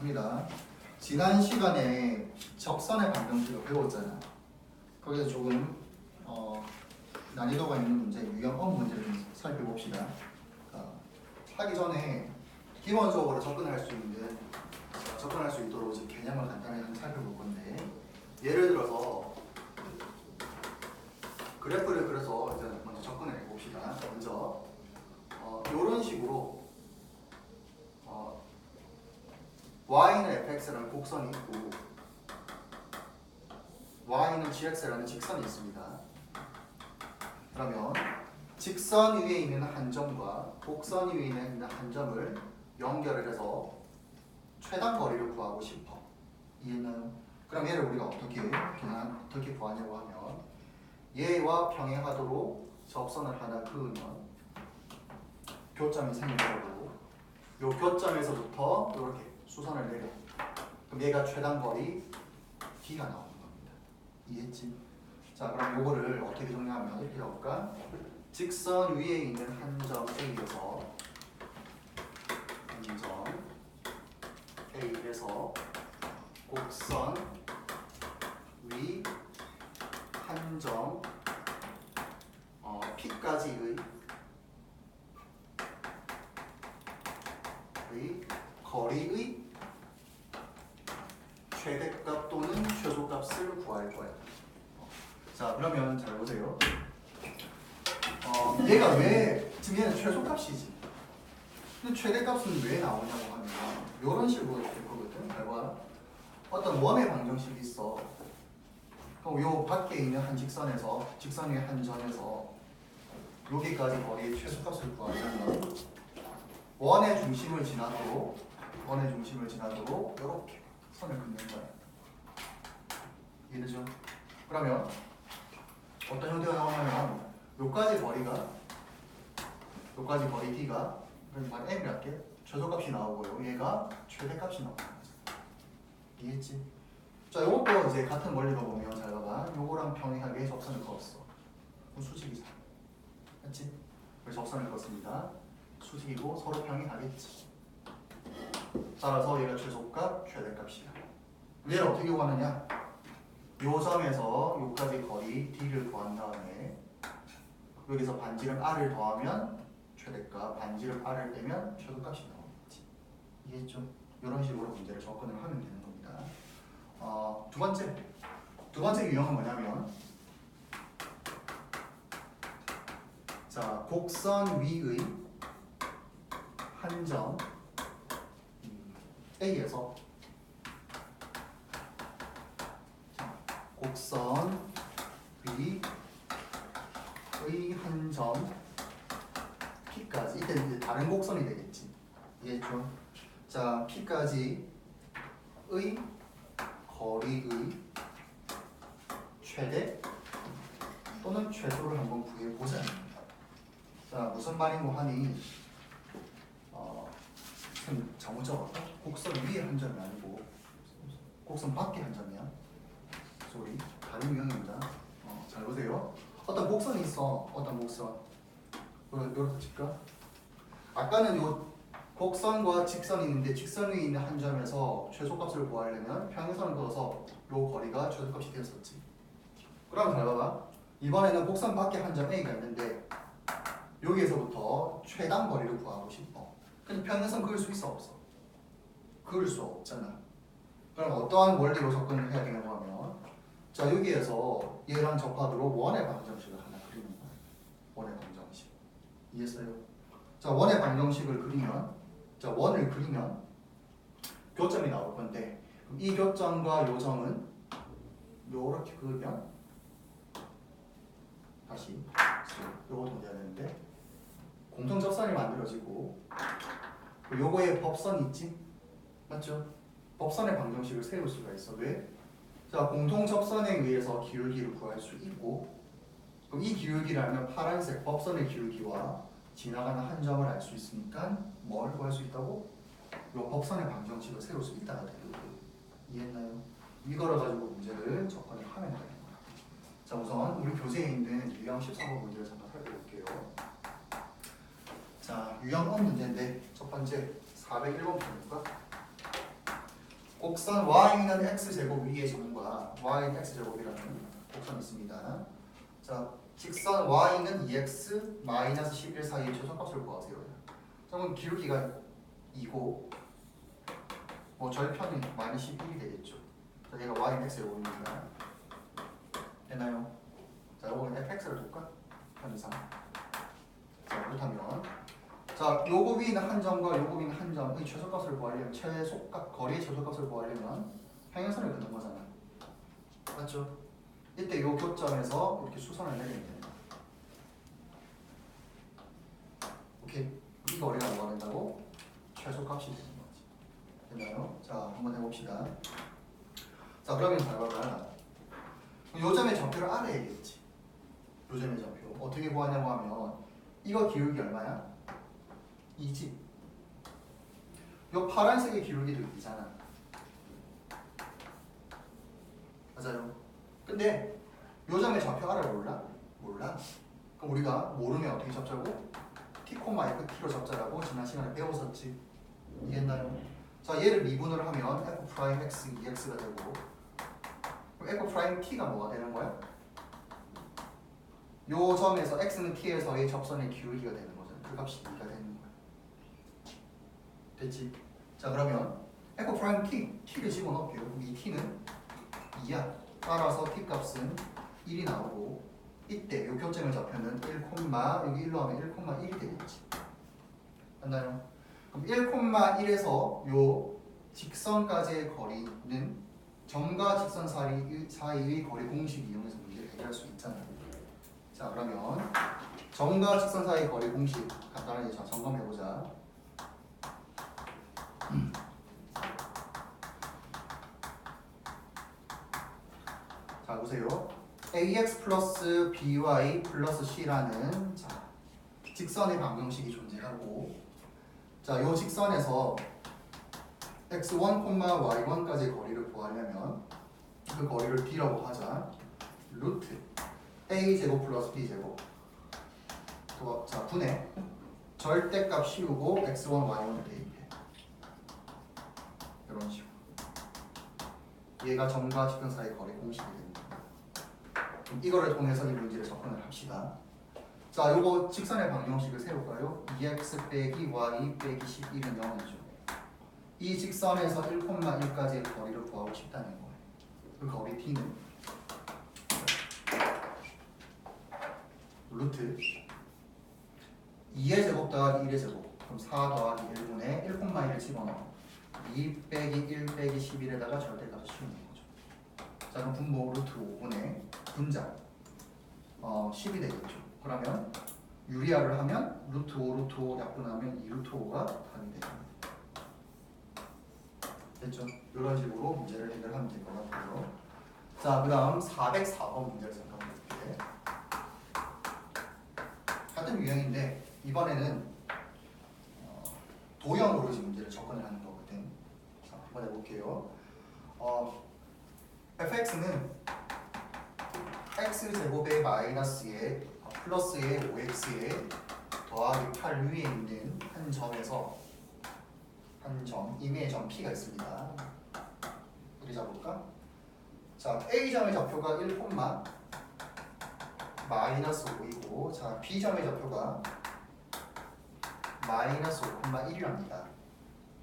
합니다. 지난 시간에 적선의 방정식을 배웠잖아. 거기서 조금 어, 난이도가 있는 문제, 유형업 문제를 좀 살펴봅시다. 어, 하기 전에 기본적으로 접근할 수 있는 어, 접근할 수 있도록 이제 개념을 간단히 살펴볼 건데 예를 들어서 그래프를 그려서 이제 먼저 접근해 봅시다. 먼저 어, 이런 식으로 어, y는 fx라는 곡선이 있고 y는 gx라는 직선이 있습니다. 그러면 직선 위에 있는 한 점과 곡선 위에 있는 한 점을 연결을 해서 최단 거리를 구하고 싶어. 이해나요? 그럼 얘를 우리가 어떻게 어떻게 구하냐고 하면 얘와 평행하도록 접선을 하나 그으면 교점이 생길 거고 요 교점에서부터 이렇게 수선을 내려 그럼 얘가 최단 거리 D가 나오는 겁니다. 이해했지? 자 그럼 요거를 어떻게 정리하면 이렇게 해볼까? 직선 위에 있는 한 점 A에서 한 점 A에서 곡선 위 한 점 어, P까지의 의 거리의 최대값 또는 최소값을 구할 거야. 자 그러면 잘 보세요. 어, 얘가 왜 지금 얘는 최소값이지. 근데 최대값은 왜 나오냐고 하면 이런 식으로 될 거거든. 결과 어떤 원의 방정식이 있어. 그럼 요 밖에 있는 한 직선에서 직선 위의 한 점에서 여기까지 거리의 최소값을 구하려면 원의 중심을 지나도록 원의 중심을 지나도록 이렇게 선을 긋는 거야. 이해되죠? 그러면 어떤 형태가 나오냐면 요까지 거리가 요까지 거리 d가 그럼 말 m이 할게 최소값이 나오고요. 얘가 최대값이 거죠. 이해했지? 자, 요것도 이제 같은 원리로 보면 잘 봐봐. 요거랑 평행하게 접선을 그었어. 그럼 수직이잖아. 맞지? 그래서 접선을 그었습니다. 수직이고 서로 평행하겠지. 따라서 얘가 최소값, 최대값이야. 얘를 어떻게 구하느냐? 요 점에서 요까지 거리 d를 구한 다음에 여기서 반지름 r을 더하면 최대값, 반지름 r을 빼면 최소값이 나오겠지. 이해했죠? 이런 식으로 문제를 접근을 하면 되는 겁니다. 어, 두 번째, 두 번째 유형은 뭐냐면 자 곡선 위의 한점 음, A에서 자, 곡선 위의 한점 P까지 이때 이제 다른 곡선이 되겠지 이해했죠? 자 P까지의 거리의 최대 또는 최소를 한번 구해 보자. 자 무슨 말인고 하니 어, 좀 잘못 적었다. 곡선 위에 한 점이 아니고 곡선 밖에 한 점이야. 소리 다른 유형입니다. 어, 잘 보세요. 어떤 곡선이 있어. 어떤 곡선. 요렇게 칠까? 아까는 요 곡선과 직선이 있는데 직선 위에 있는 한 점에서 최소값을 구하려면 평행선을 그어서 요 거리가 최소값이 되었었지. 그럼 잘 봐봐. 이번에는 곡선 밖에 한 점 A가 있는데 여기에서부터 최단 거리를 구하고 싶어. 근데 평행선 그을 수 있어 없어? 그을 수 없잖아. 그럼 어떠한 원리로 접근을 해야 되냐고 하면 자 여기에서 얘랑 접하도록 원의 방정식을 하나 그리는 거야. 원의 방정식. 이해했어요? 자 원의 방정식을 그리면 자 원을 그리면 교점이 나올 건데 이 교점과 요 점은 요렇게 그으면 다시 요거 동작해야 되는데 공통 접선이 만들어지고 그리고 요거에 법선이 있지 맞죠? 법선의 방정식을 세울 수가 있어 왜? 자 공통 접선에 의해서 기울기를 구할 수 있고 그럼 이 기울기라면 파란색 법선의 기울기와 지나가는 한 점을 알 수 있으니까 뭘 구할 수 있다고? 요 법선의 방정식을 세울 수 있다가 거예요. 이해했나요? 이거를 가지고 문제를 접근을 하면 되는 거예요. 자 우선 우리 교재에 있는 유형 13번 문제를 잠깐 살펴볼게요. 자 유형 업 문제인데 첫 번째 401번 볼까? 곡선 y는 x제곱 위의 점과 y는 x제곱이라는 곡선이 있습니다. 자, 직선 y는 2x 마이너스 11 사이의 최소값을 구하세요. 자, 그럼 기울기가 2고 뭐 절편이 마이너스 11이 되겠죠. 자, 얘가 y는 x제곱입니다. 되나요? 자, 요거는 fx를 둘까? 편의상. 자, 그렇다면 자, 요거 위는 한 점과 요거 위는 한 점의 최소값을 구하려면 최소값 거리의 최소값을 구하려면 평행선을 긋는 거잖아. 맞죠? 이때 요 교점에서 이렇게 수선을 내리면 됩니다. 오케이. 이 거리가 뭐가 된다고? 최소값이 되는 거지. 됐나요? 자, 한번 해봅시다. 자, 그러면 잘 봐봐. 요 점의 좌표를 알아야겠지. 요 점의 좌표. 어떻게 구하냐고 하면 이거 기울기 얼마야? 2지. 요 파란색의 기울기도 2잖아. 맞아요. 근데 요 점의 좌표 알아 몰라? 몰라. 그럼 우리가 모르면 어떻게 잡자고? t, f, t로 잡자라고 지난 시간에 배웠었지. 이해했나요? 자, 얘를 미분을 하면 f 프라임 x 2x가 되고 그럼 f 프라임 t가 뭐가 되는 거야? 요 점에서 x는 t에서의 접선의 기울기가 되는 거죠. 그 값이 2가 되는 거야. 됐지? 자, 그러면 f t, t를 집어넣을게요. 그럼 이 t는 2야. 따라서 t 값은 1이 나오고 이때 요 교점의 좌표는 1, 여기 1로 하면 1,1이 되겠지. 맞나요? 그럼 1,1에서 요 직선까지의 거리는 점과 직선 사이, 사이의 거리 공식 이용해서 문제를 해결할 수 있잖아요. 자 그러면 점과 직선 사이의 거리 공식 간단하게 자 점검해 보자. 자 보세요. Ax 플러스 by 플러스 c라는 자 직선의 방정식이 존재하고 자 요 직선에서 x1, y1까지 거리를 구하려면 그 거리를 d라고 하자. 루트 a 제곱 플러스 b 제곱. 또, 자 분의 절대값 씌우고 x1, y1을 대입해. 이런 식으로. 얘가 점과 직선 사이 거리 공식이 됩니다 이거를 통해서 이 문제를 접근을 합시다 자 요거 직선의 방정식을 세울까요? 2x 빼기 y 빼기 11은 0이죠 이 직선에서 1,1까지의 거리를 구하고 싶다는 거예요. 그 거리 t는 루트 2의 제곱 더하기 1의 제곱 그럼 4 더하기 1분의 1,1을 집어넣어 2 빼기 1 빼기 11에다가 절대값을 씌우는 거죠. 자 그럼 분모 루트 5분의 분자 어, 10이 되겠죠. 그러면 유리화를 하면 루트 5 루트 5 약분하면 2 루트 5가 답이 됩니다. 됐죠? 이런 식으로 문제를 해결하면 될 것 같고요. 자, 그 다음 404번 문제를 잠깐 볼게요. 같은 유형인데 이번에는 어, 도형으로 문제를 접근을 하는 거거든. 자, 한번 해볼게요. 어, fx는 x 제곱의 마이너스에 어, 플러스의 5x에 더하기 8 위에 있는 한 점에서 한 점, 임의의 점 P가 있습니다. 어디 잡을까? 자, A점의 좌표가 1, 마이너스 5이고 자, B점의 좌표가 마이너스 5, 1이랍니다.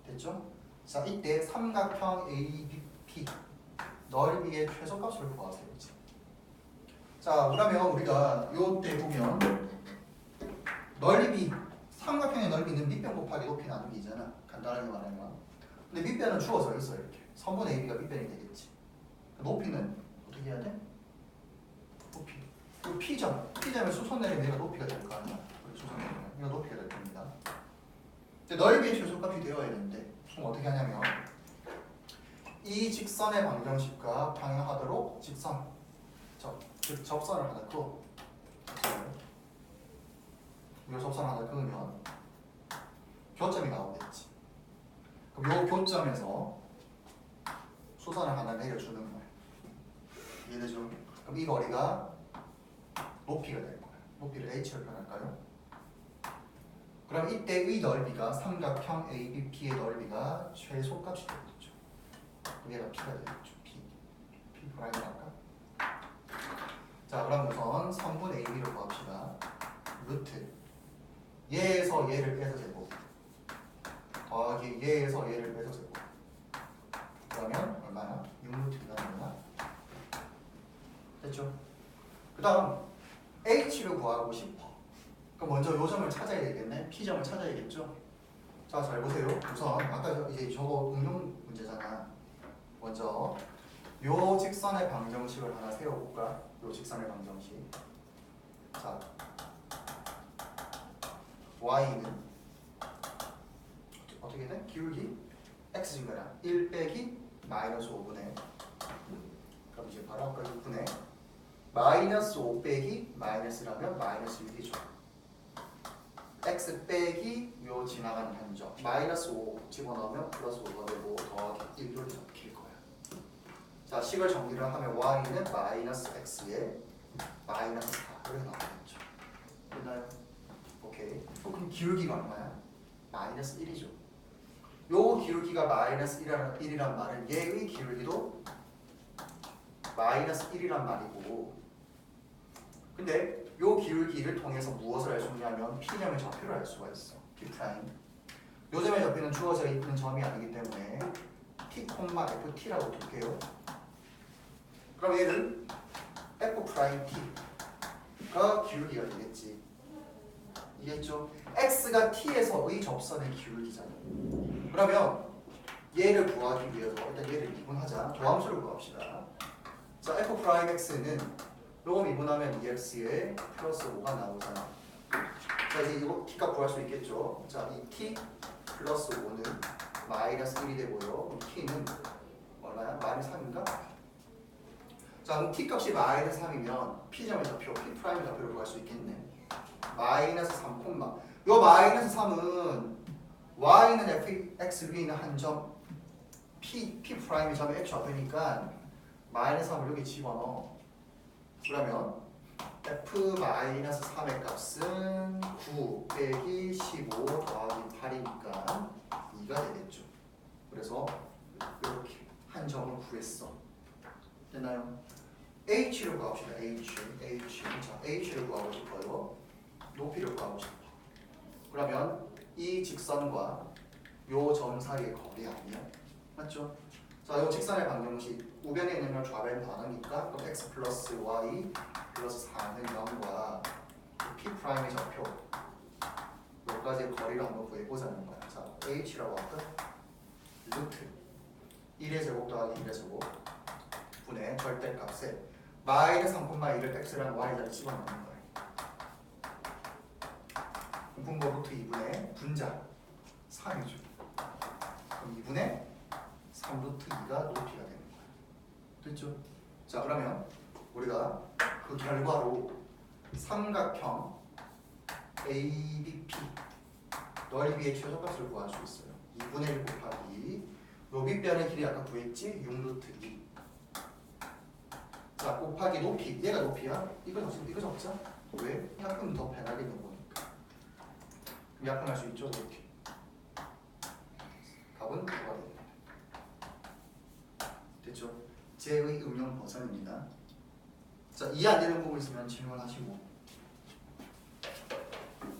됐죠? 자, 이때 삼각형 ABP 넓이의 최소값을 구하세요. 자, 그러면 우리가 요때 보면 넓이 삼각형의 넓이는 밑변 곱하기 높이 나누기잖아. 간단하게 말하면. 근데 밑변은 주어져 있어 이렇게. 선분 AB가 밑변이 되겠지. 그 높이는 어떻게 해야 돼? 높이. 그 P점, P점에 수선 내리면 얘가 높이가 될 거 아니야? 그래, 수선 내리면 얘가 높이가 될 겁니다. 근데 넓이의 최소값이 되어야 되는데 그럼 어떻게 하냐면 이 직선의 방정식과 방향하도록 직선, 접, 즉 접선을 하나 그어. 이거 접선 하나 그으면 교점이 나오겠지. 그럼 요 교점에서 수선을 하나 내려주는 거야. 이해되죠? 그럼 이 거리가 높이가 될 거야. 높이를 h로 표현할까요? 그럼 이때 의 넓이가 삼각형 ABP의 넓이가 최소값이 되겠죠. 얘가 P가 되겠죠. P. P 프라임 할까? 자, 그럼 우선 3분의 1을 구합시다. 루트. 얘에서 얘를 빼서 제곱. 더하기 얘에서 얘를 빼서 제곱. 그러면 얼마나? 6루트가 되나? 됐죠? 그 다음 H를 구하고 싶어. 그럼 먼저 요 점을 찾아야 되겠네. P점을 찾아야겠죠? 자, 잘 보세요. 우선 아까 저- 이제 저거 응용 문제잖아. 먼저 요 직선의 방정식을 하나 세워볼까? 요 직선의 방정식. 자, y는 어떻게 돼? 기울기 x 증가량 1 빼기 마이너스 5분의 그럼 이제 바로 아까 6분의 마이너스 5 빼기 마이너스라면 마이너스 6이죠. x 빼기 요 지나가는 한점 마이너스 5 집어넣으면 플러스 5가 되고 더하기 1로 적힐 거야. 자 식을 정리를 하면 y는 마이너스 x에 마이너스 4 이렇게 나오겠죠. 됐나요? 오케이. 어, 그럼 기울기가 얼마야? 마이너스 1이죠. 요 기울기가 마이너스 1이란, 1이란 말은 얘의 기울기도 마이너스 1이란 말이고 근데 요 기울기를 통해서 무엇을 알 수 있냐면 P점의 좌표를 알 수가 있어. P 프라임. 요 점의 좌표는 주어져 있는 점이 아니기 때문에 P, FT라고 둘게요. 그럼 얘는 F 프라임 T가 기울기가 되겠지. 이해했죠? X가 T에서의 접선의 기울기잖아. 그러면 얘를 구하기 위해서 일단 얘를 미분하자. 도함수를 구합시다. 자, F 프라임 X는 요거 미분하면 2x에 플러스 5가 나오잖아. 자 이제 이거 t값 구할 수 있겠죠. 자 이 t 플러스 5는 마이너스 1이 되고요. t는 얼마야? 마이너스 3인가? 자 그럼 t 값이 마이너스 3이면 p점의 좌표, p 프라임의 좌표를 구할 수 있겠네. 마이너스 3 콤마. 요 마이너스 3은 y는 f x 위에 있는 한 점, p p 프라임의 점의 x 좌표니까 마이너스 3을 여기 집어넣어. 그러면 f-3의 값은 9 빼기 15 더하기 8이니까 2가 되겠죠. 그래서 이렇게 한 점을 구했어. 됐나요? H를 구합시다. h, h. 자, h를 구하고 싶어요. 높이를 구하고 싶어. 그러면 이 직선과 요 점 사이의 거리 아니야? 맞죠? 자, 요 직선의 방정식 우변에 있는 걸 반하니까 그럼 x 플러스 y 플러스 4는 0과 p 프라임의 좌표 여기까지의 거리를 한번 구해보자는 거야. 자, h라고 할까? 루트 1의 제곱 더하기 1의 제곱 분의 절대값에 마이너스 3,1을 x랑 y자리 집어넣는 거야. 분모 루트 2분의 분자 3이죠. 그럼 2분의 3 루트 2가 높이가 되는 거야. 됐죠? 자 그러면 우리가 그 결과로 삼각형 ABP 넓이의 최소값을 구할 수 있어요. 2분의 1 곱하기 요 밑변의 길이 아까 구했지? 6루트 2. 자 곱하기 높이 얘가 높이야? 이거 적자 이거 적자? 왜? 약분 더 편하게 넣은 거니까. 약분할 수 있죠? 이렇게. 답은 9가 됩니다. 됐죠? 제의 응용 버전입니다. 자, 이해 안 되는 부분 있으면 질문하시고